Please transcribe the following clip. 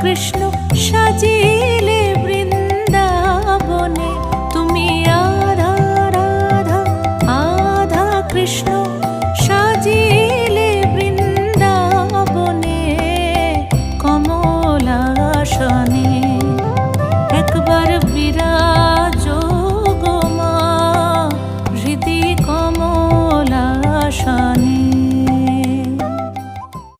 কৃষ্ণ সাজে